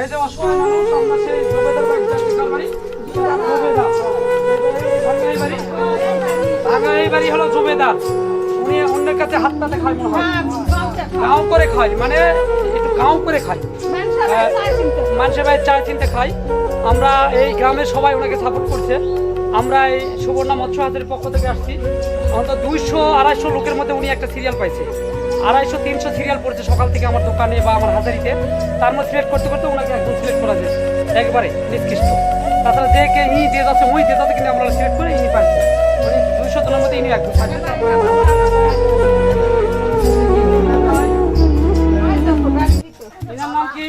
এই যে অসহায় আমরা সেই এই বাড়ি হলো জমিদার। উনি অন্যের কাছে হাত পাতে খায় মনে করে খায় মানে গাঁও করে খায়। মানুষের ভাই চা চিনতে খাই আমরা এই গ্রামের সবাই ওনাকে সাপোর্ট করছে। আমরা এই সুবর্ণা মৎস্য হাতের পক্ষ থেকে আসছি। অন্তত দুইশো আড়াইশো লোকের মধ্যে উনি একটা সিরিয়াল পাইছে। আড়াইশো তিনশো সিরিয়াল পড়ছে সকাল থেকে আমার দোকানে বা আমার হাজারিতে। তার মধ্যে সিলেক্ট করতে করতে ওনাকে একদম সিলেক্ট করা যায়। একবারে নিষ্কৃষ্ট তাছাড়া যে কে ই যে যাচ্ছে ওই যে যাতে কিন্তু আমরা সিলেক্ট করে ইনি পাইছে উনি দুইশো জনের মধ্যে ইনি একদম এনার নাম কি?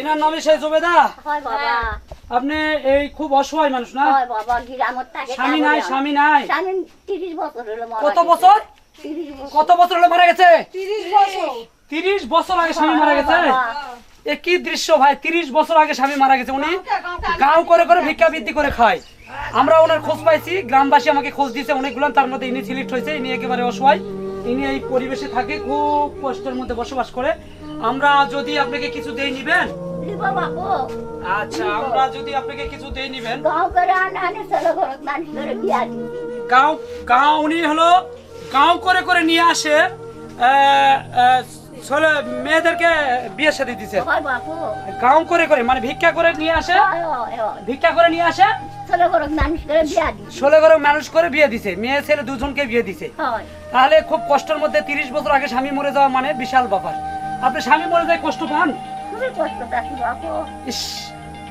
এনার নামে সেই জবেদা? আপনি এই খুব অসহায় মানুষ না? স্বামী নাই স্বামী নাই। কত বছর? কত বছর হলো মারা গেছে? তিরিশ বছর। আগে স্বামী মারা গেছে? এ কি দৃশ্য ভাই? তিরিশ বছর আগে স্বামী মারা গেছে উনি? গাঁও করে করে ভিক্ষা বৃদ্ধি করে খায়। আমরা ওনার খোঁজ পাইছি গ্রামবাসী আমাকে খোঁজ দিয়েছে অনেকগুলো। তার মধ্যে ইনি সিলেক্ট হয়েছে ইনি একেবারে অসহায়। ইনি এই পরিবেশে থাকে খুব কষ্টের মধ্যে বসবাস করে। আমরা যদি আপনাকে কিছু দেই নিবেন? আচ্ছা আমরা যদি আপনাকে কিছু দেই নিবেন। গাঁও গাঁও উনি হলো গাঁও করে করে নিয়ে আসে ছেলে- মেয়েদেরকে বিয়ে সাথে দিছে। গাঁও করে করে মানে ভিক্ষা করে নিয়ে আসে ভিক্ষা করে নিয়ে আসে ষোলো ঘরে মানুষ করে বিয়ে দিছে মেয়ে ছেলে দুজনকে বিয়ে দিছে। তাহলে খুব কষ্টের মধ্যে তিরিশ বছর আগে স্বামী মরে যাওয়া মানে বিশাল ব্যাপার। আপনি স্বামী মরে যায় কষ্ট পান? ইস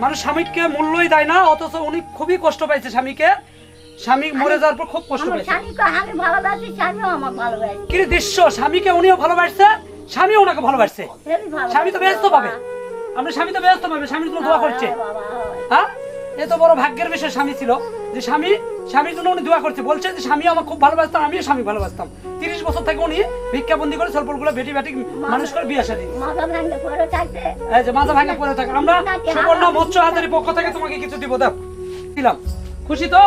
মানুষ স্বামীকে মূল্যই দেয় না অথচ উনি খুবই কষ্ট পাইছে স্বামীকে। স্বামী মরে যাওয়ার পর খুব কষ্ট পাইছে। আমি ভালোবাসি স্বামীও আমার ভালোবাসি। কি দৃশ্য স্বামীকে উনিও ভালোবাসছে স্বামী ওনাকে ভালোবাসছে। স্বামী তো ব্যস্ত পাবে। আমরা স্বামী তো ব্যস্ত পাবে স্বামীর জন্য দোয়া করছে। হ্যাঁ? এ তো বড় ভাগ্যের বিষয় স্বামী ছিল। যে স্বামী স্বামীর জন্য উনি দোয়া করছে। বলছে যে স্বামী আমার খুব ভালোবাসতাম আমিও স্বামী ভালোবাসতাম। তিরিশ বছর থেকে উনি ভিক্ষাবন্দি করে স্বল্পগুলো বেটি বেটি মানুষ করে বিয়ে পড়ে যে মাথা ভাঙা পড়ে থাকে আমরা সুবর্ণ মৎস্য হাতের পক্ষ থেকে তোমাকে কিছু দিব দাও। দিলাম। খুশি তো?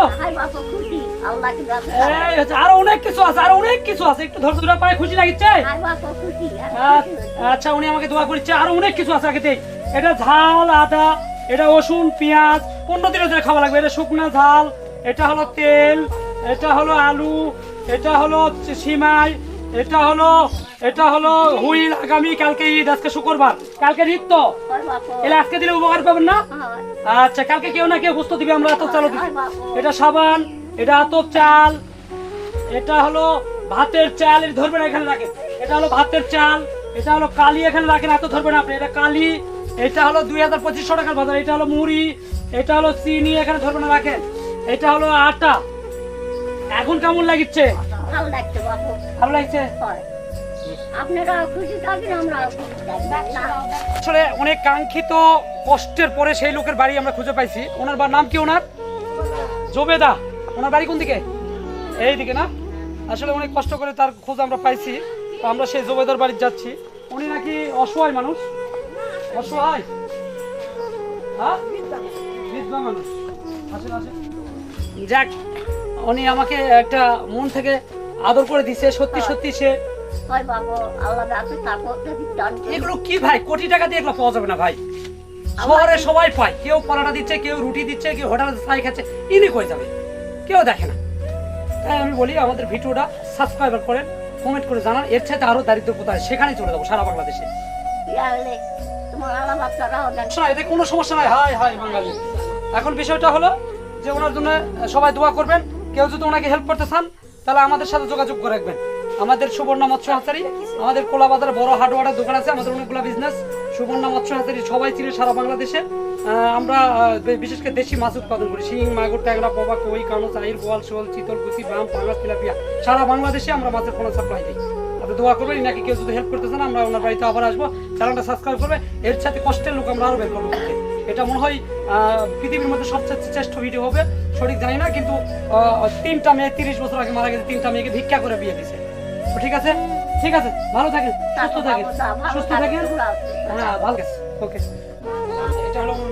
আরও অনেক কিছু আছে আরও অনেক কিছু আছে। একটু ধৈর্য ধরে পায়ে খুশি লাগিচ্ছে? আচ্ছা উনি আমাকে দোয়া করছে আরও অনেক কিছু আছে আগে এটা ঝাল আদা এটা রসুন পেঁয়াজ পনেরো দিনের জন্য খাওয়া লাগবে। এটা শুকনা ঝাল, এটা হলো তেল, এটা হলো আলু, এটা হলো সিমাই, এটা হলো এটা হলো হুইল আগামী কালকে ঈদ, আজকে শুক্রবার। কালকে ঈদ তো? এলে আজকে দিলে উপকার পাবেন না? আচ্ছা কালকে কেউ না কেউ বুঝতে দিবে, আমরা আতপ দিচ্ছি। এটা সাবান, এটা আতপ চাল, এটা হলো ভাতের চাল ধরবেন এখানে রাখেন। এটা হলো ভাতের চাল, এটা হলো কালি, এখানে রাখেন, এত ধরবেন আপনি। এটা কালি এটা হলো দুই হাজার পঁচিশশো টাকার বাজার এটা হলো মুড়ি এটা হলো চিনি এখানে ধরবেন রাখেন। এটা হলো আটা। এখন কেমন লাগিচ্ছে? ভালো লাগছে ভালো লাগছে? আসলে অনেক কাঙ্ক্ষিত কষ্টের পরে সেই লোকের বাড়ি আমরা খুঁজে পাইছি। ওনার বা নাম কি ওনার? জবেদা। ওনার বাড়ি কোন দিকে? এই দিকে না? আসলে অনেক কষ্ট করে তার খোঁজ আমরা পাইছি। তো আমরা সেই জবেদার বাড়ি যাচ্ছি। উনি নাকি অসহায় মানুষ। অসহায় হ্যাঁ? বিধবা মানুষ। আসেন আসেন। যাক উনি আমাকে একটা মন থেকে আদর করে দিছে সত্যি সত্যি সে হয় যদি জানতে এগুলো কি ভাই? কোটি টাকা দিয়ে এগুলো পাওয়া যাবে না ভাই। শহরে সবাই পায়। কেউ পরাটা দিচ্ছে কেউ রুটি দিচ্ছে কেউ হোটেলে খাচ্ছে। ইনি কই যাবে? কেউ দেখে না। তাই আমি বলি আমাদের ভিডিওটা সাবস্ক্রাইবার করেন কমেন্ট করে জানান। এর চাইতে আরও দারিদ্র কোথায় সেখানে চলে যাব সারা বাংলাদেশে। এতে কোনো সমস্যা নাই। Hi hi, Bangali. এখন বিষয়টা হলো যে ওনার জন্য সবাই দোয়া করবেন। কেউ যদি ওনাকে হেল্প করতে চান, তাহলে আমাদের সাথে যোগাযোগ করে রাখবেন। আমাদের সুবর্ণা মৎস্য হাতারি আমাদের কোলা বাজারে বড় হাটওয়াটার দোকান আছে, আমাদের অনেকগুলো বিজনেস সুবর্ণা মৎস্য হাতারি সবাই চিনে সারা বাংলাদেশে। আমরা বিশেষ করে দেশি মাছ উৎপাদন করি। শিং, মাগুর, ট্যাংরা পবা কই কানো চাইর বোয়াল, শোল, চিতল, কুচি, বাম পাঙ্গাস তেলাপিয়া। সারা বাংলাদেশে আমরা মাছের কোনো সাপ্লাই দিই। আপনি দোয়া করবেন নাকি কেউ যদি হেল্প করতে চান আমরা ওনার বাড়িতে আবার আসব। চ্যানেলটা সাবস্ক্রাইব করবে। এর সাথে কষ্টের লোক আমরা আরও বের করব এটা মনে হয় পৃথিবীর মধ্যে সবচেয়ে শ্রেষ্ঠ ভিডিও হবে। সঠিক জানি না কিন্তু তিনটা মেয়ে তিরিশ বছর আগে মারা গেছে তিনটা মেয়েকে ভিক্ষা করে বিয়ে দিছে ঠিক আছে? ঠিক আছে ভালো থাকেন সুস্থ থাকেন সুস্থ থাকেন। হ্যাঁ ভালো গেছে ওকে এটা হলো আমার